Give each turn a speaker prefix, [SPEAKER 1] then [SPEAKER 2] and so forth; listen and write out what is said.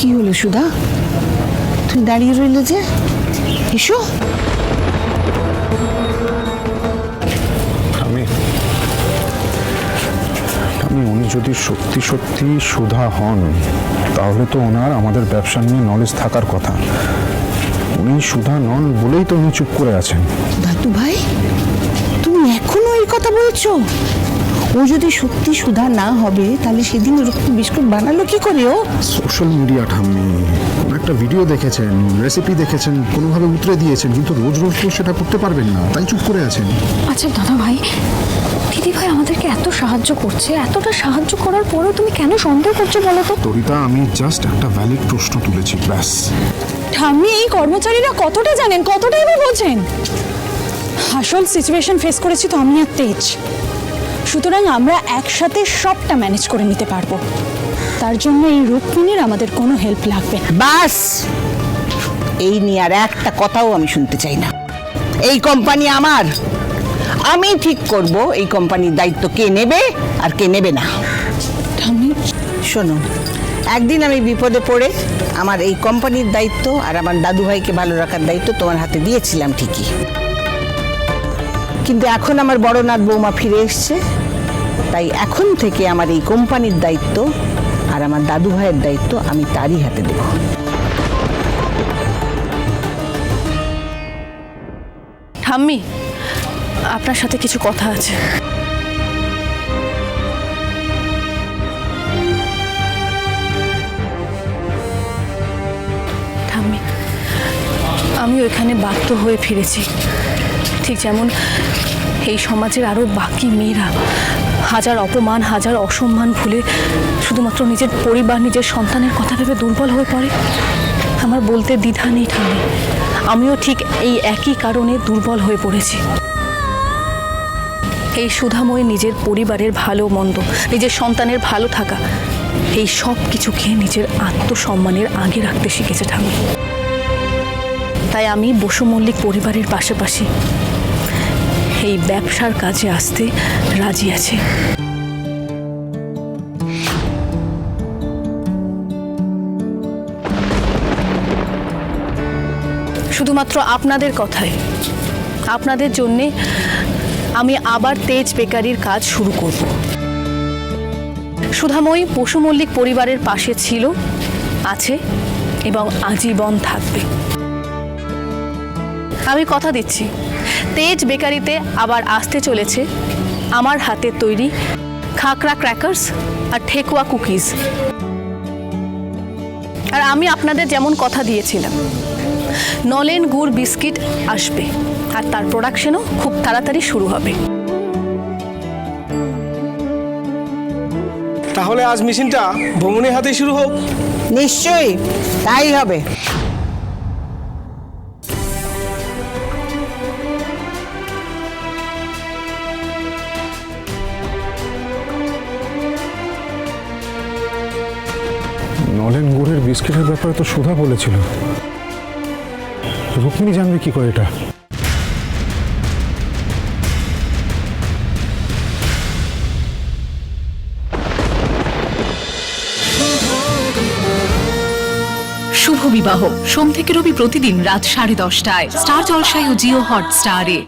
[SPEAKER 1] কি হলো সুধা? তুমি দাঁড়িয়ে রইলে যে? এসো।
[SPEAKER 2] আমি আমি উনি যদি সত্যি সত্যি সুধা হন তাহলে তো ওনার আমাদের ব্যবসা নিয়ে নলেজ থাকার কথা। উনি সুধা নন বলেই তো উনি চুপ করে আছেন।
[SPEAKER 1] দাদু ভাই তুমি এখনও এই কথা বলছো? ও যদি সত্যি সুধা না হবে তাহলে সেদিন ওরকম বিস্কুট বানালো কি করে ও?
[SPEAKER 2] সোশ্যাল মিডিয়া ঠাম্মি কোনো একটা ভিডিও দেখেছেন রেসিপি দেখেছেন কোনোভাবে উতরে দিয়েছেন কিন্তু রোজ রোজ তো সেটা করতে পারবেন না তাই চুপ করে আছেন।
[SPEAKER 3] আচ্ছা দাদা ভাই দিদি ভাই আমাদেরকে এত সাহায্য করছে এতটা সাহায্য করার পরেও তুমি কেন সন্দেহ করছ বলো তো?
[SPEAKER 2] তরিতা আমি জাস্ট একটা ভ্যালিড প্রশ্ন তুলেছি ব্যাস।
[SPEAKER 4] ঠাম্মি এই কর্মচারীরা কতটা জানেন কতটাই বা বোঝেন? আসল সিচুয়েশন ফেস করেছি তো আমি আর তেজ। সুতরাং আমরা একসাথে সবটা ম্যানেজ করে নিতে পারব। তার জন্য এই রুক্মিণীর আমাদের কোনো হেল্প লাগবে না।
[SPEAKER 1] বাস! এই নিয়ে আর একটা কথাও আমি শুনতে চাই না। এই কোম্পানি আমার। আমি ঠিক করব এই কোম্পানির দায়িত্ব কে নেবে আর কে নেবে না। শোনো একদিন আমি বিপদে পড়ে আমার এই কোম্পানির দায়িত্ব আর আমার দাদু ভাইকে ভালো রাখার দায়িত্ব তোমার হাতে দিয়েছিলাম ঠিকই। কিন্তু এখন আমার বড় নাথ বৌমা ফিরে এসছে। তাই এখন থেকে আমার এই কোম্পানির দায়িত্ব আর আমার দাদু ভাইয়ের দায়িত্ব আমি তারই হাতে দেবো।
[SPEAKER 3] ঠাম্মি, আপনার সাথে কিছু কথা আছে। আমি ওইখানে বাধ্য হয়ে ফিরেছি। ঠিক যেমন এই সমাজের আরও বাকি মেয়েরা হাজার অপমান, হাজার অসম্মান ভুলে শুধুমাত্র নিজের পরিবার, নিজের সন্তানের কথা ভেবে দুর্বল হয়ে পড়ে। আমার বলতে দ্বিধা নেই ঠাম্মি। আমিও ঠিক এই একই কারণে দুর্বল হয়ে পড়েছি। এই সুধাময় নিজের পরিবারের ভালো মন্দ, নিজের সন্তানের ভালো থাকা, এই সব কিছুকে নিজের আত্মসম্মানের আগে রাখতে শিখেছে ঠাকুর তাই আমি বসু মল্লিক পরিবারের পাশাপাশি এই ব্যবসার কাজে আসতে রাজি আছি। শুধুমাত্র আপনাদের কথায় আপনাদের জন্যে আমি আবার তেজ বেকারির কাজ শুরু করব। সুধাময়ী পশু মল্লিক পরিবারের পাশে ছিল, আছে এবং আজীবন থাকবে। আমি কথা দিচ্ছি। তেজ বেকারিতে আবার আসতে চলেছে আমার হাতের তৈরি খাকরা ক্র্যাকার্স আর ঠেকুয়া কুকিজ আর আমি আপনাদের যেমন কথা দিয়েছিলাম নলেন গুড় বিস্কিট আসবে আর তার প্রোডাকশনও খুব তাড়াতাড়ি শুরু হবে।
[SPEAKER 5] তাহলে আজ মেশিনটা ভ্রমণের হাতে শুরু হোক।
[SPEAKER 1] নিশ্চয়ই তাই হবে।
[SPEAKER 2] নলেন গুড়ের বিস্কিটের ব্যাপারে তো সুধা বলেছিল। রুক্মিণী জানবে কি করে এটা।
[SPEAKER 6] শুভ বিবাহ। সোম থেকে রবি প্রতিদিন রাত সাড়ে দশটায়। স্টার জলসায় ও জিও হট স্টারে